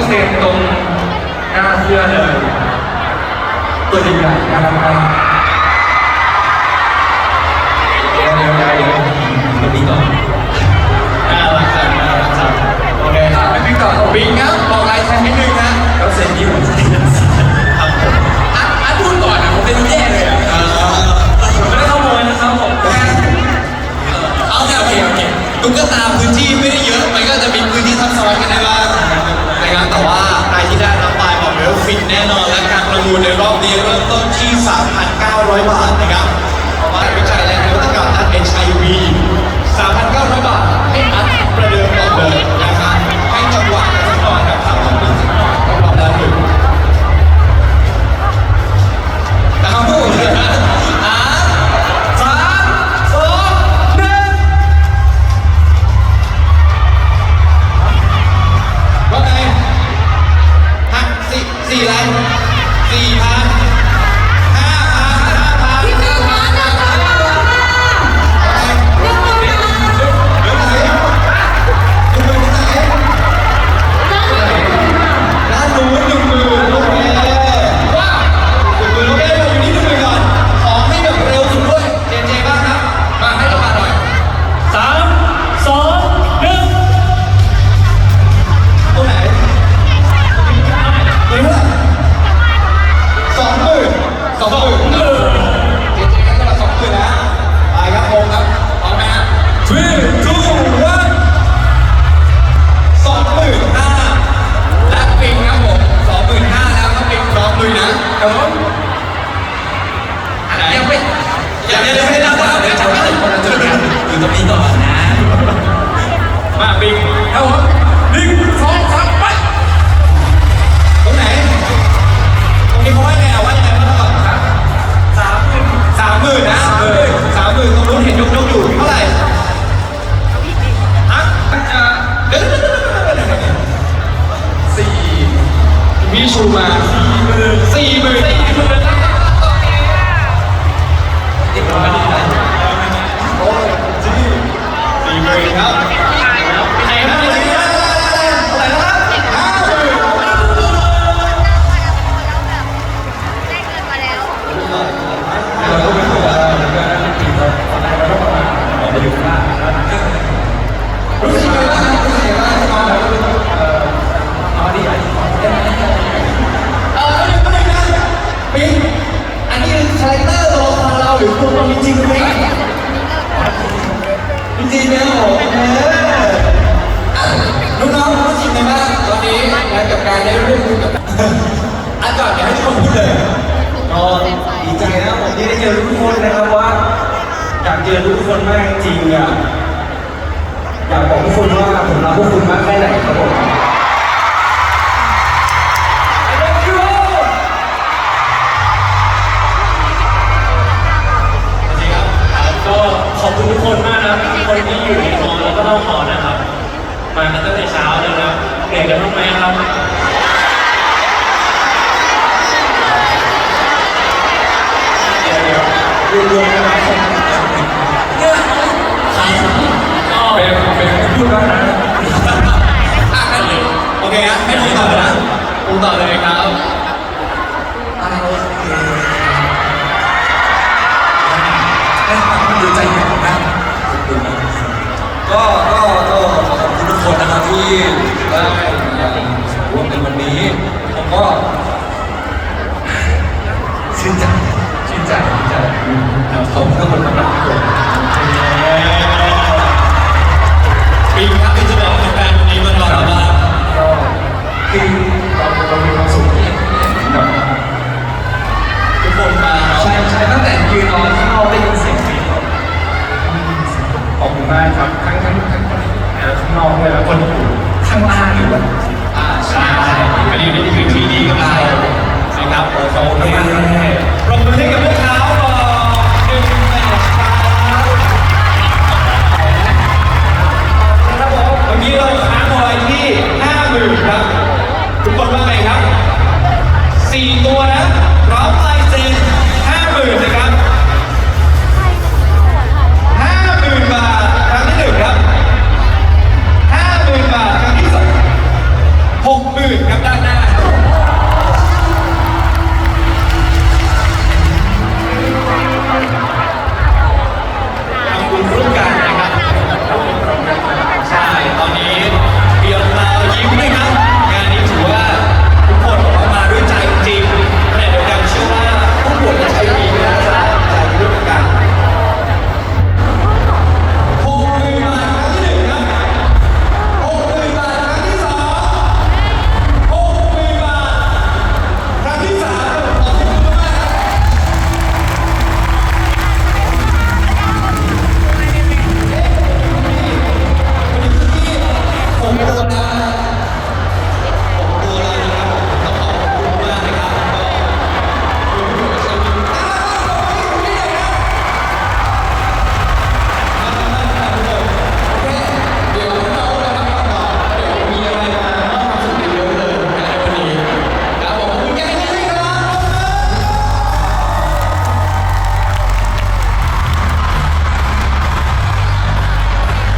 ก็เซ็นตรงหน้าเสื้อเลยตัวใหญ่ๆนะครับเดี๋ยวเดี๋ยเดี๋ยวพี่ก่อน่ารักสั่งโอเคปพี่ต่อปิงครับบอกลายแทนนิดนึงนะแล้วเซ็นที่หัวใจครับผมอะพูดก่อนนะผมจะดูแย่เลยอะผมไม่ได้ขโมยนะครับผมเอาแต่โอเคโอเคตุ๊กตาพื้นที่ไม่ได้ ที่ 3,900 บาทนะครับเพราะว่าวิจัยและนวัตกรรมด้าน HIV 3,900 บาท ให้อัดประเดิมก่อนเลยนะครับให้จังหวะกันสักหน่อยครับทำของดีสักหน่อยต้องรอบด้านหนึ่งนะครับพูดเลยนะอะสามสองหนึ่งว่าไงหักสี่สี่อะไสี่หมื่นสี่หมื่นสี่หมื่นติดลงมาดีนโอ้จีสี่หมื่นครับ ตัวละครเราหรือตัวตนจริงไหมจริงๆเนี่ยโอ้โหเออน้องๆรู้สึกยังไงบ้างตอนนี้นะกับการได้ร่วมมือกับอันก่อนเดี๋ยวให้ทุกคนพูดเลยก็ดีใจนะผมที่ได้เจอทุกคนนะครับว่าอยากเจอทุกคนมากจริงอะอยากบอกทุกคนว่าผมรักพวกคุณมากแค่ไหนครับผม ทุกคนมากนะครับทุกคนที่อยู่ในมอแล้วก็ต้องหอนะครับ มากันตั้งแต่เช้าเลยนะเหนื่อยกันบ้างไหมครับเดี๋ยวเดี๋ยวรวมๆกันนะผมก็เป็นเป็นพูดแล้วนะอะงั้นเลยโอเคฮะให้ผมต่อเลยนะผมต่อเลยครับ ได้รวมถึงวันนี้ผมก็